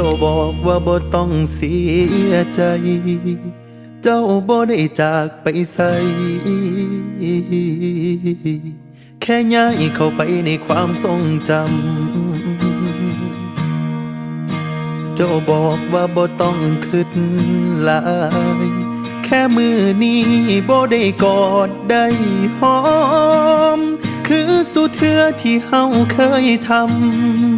จ้าบอกว่าบ่ต้องเสียใจ เจ้าบ่ได้จากไปใส่แค่ย้ายเข้าไปในความทรงจำ เจ้าบอกว่าบ่ต้องคิดหลาย แค่มือนี้บ่ได้กอดได้หอม คือสุดเทือที่เฮาเคยทำ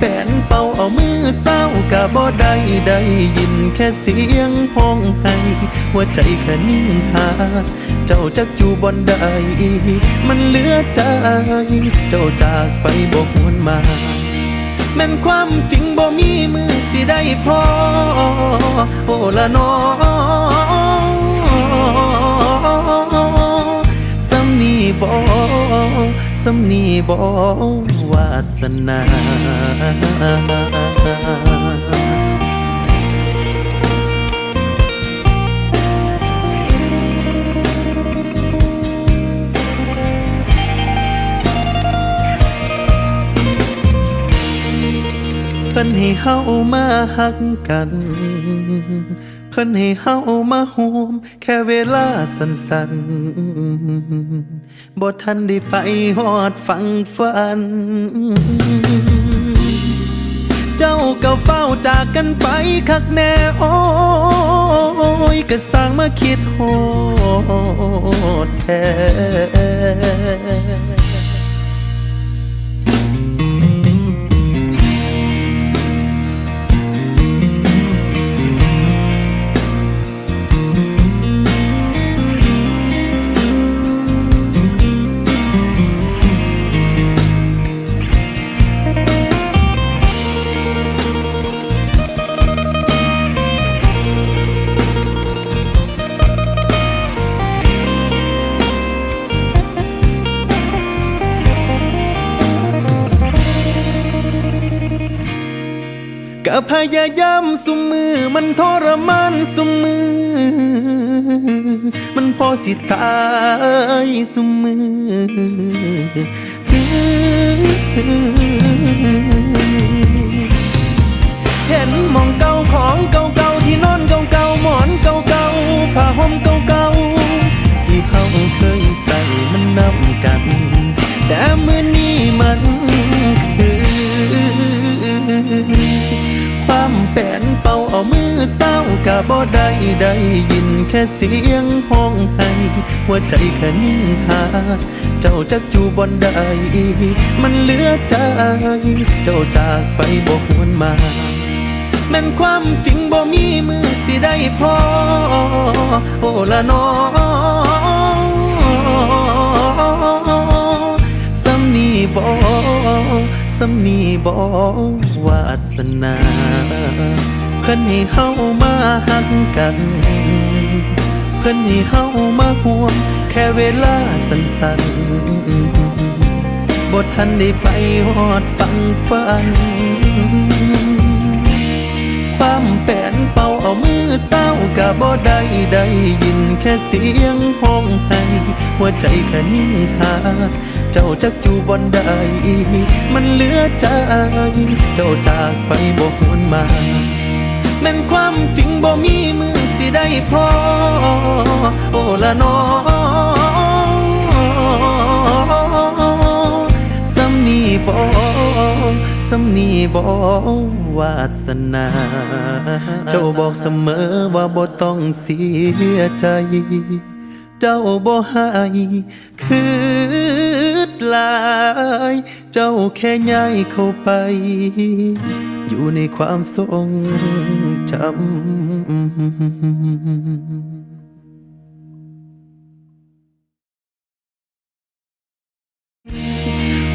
แป้นเป่าเอามือเศร้ากะบ่ได้ได้ยินแค่เสียงห้องไห้หัวใจแค่นิ่งหา เจ้าจักอยู่บนใดมันเหลือใจ เจ้าจากไปบอกหวนมาแม่นความจริงบ่มีมือสิได้พอโอละนอ สำนีบ่วาสนาเพิ่นให้เฮามาหักกัน เพิ่นให้เฮามาห่วมแค่เวลาสั้นๆบ่ทันได้ไปฮอดฟังฝัน เจ้าก็เฝ้าจากกันไปคักแน่โอ้ยก็สร้างมาคิดโหดแท้ พยายามสุมมือ มันทรมานสุมมือ มันพอสิตายสุมมือเห็นมองเก่าของเก่าๆที่นอนเก่าๆหมอนเก่าๆผ้าห่มเก่าๆที่เฮาเคยใส่มันนำกัน แต่มื่อนี้ บ่ได้ได้ยินแค่เสียงห้องไห้ หัวใจแค่นิ่งหา เจ้าจักอยู่บนใดมันเหลือใจ เจ้าจากไปบอกหวนมาแม่นความจริงบ่มีมือสิได้พอ โอละนอสำนีบ่สำนีบ่วาสนา เพิ่อนให้เฮามาหักกัน เพิ่อนให้เฮามาห่วงแค่เวลาสั้นๆบ่ทันได้ไปฮอดฟังฝันความแปนเป่าเอามือเศร้ากะบ่ได้ได้ยินแค่เสียงห้องไห้หัวใจแค่นิ่งหาเจ้าจักอยู่บนใดมันเหลือใจ เจ้าจากไปบ่หวนมา แม่นความจริงบ่มีมือสิได้พอ โอละนอสำนีบ่สำนีบ่วาสนา เจ้าบอกเสมอว่าบ่ต้องเสียใจ เจ้าบ่ให้คืดลาย เจ้าแค่ย้ายเข้าไป อยู่ในความทรงจำ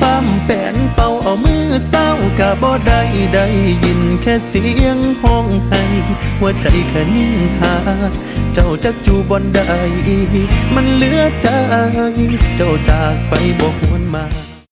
ปั๊มแป้นเป่าเอามือเศร้าก็บ่ได้ได้ยินแค่เสียงห้องให้หัวใจแค่นิ่งหา เจ้าจักอยู่บอนใดมันเหลือใจ เจ้าจากไปบ่หวนมา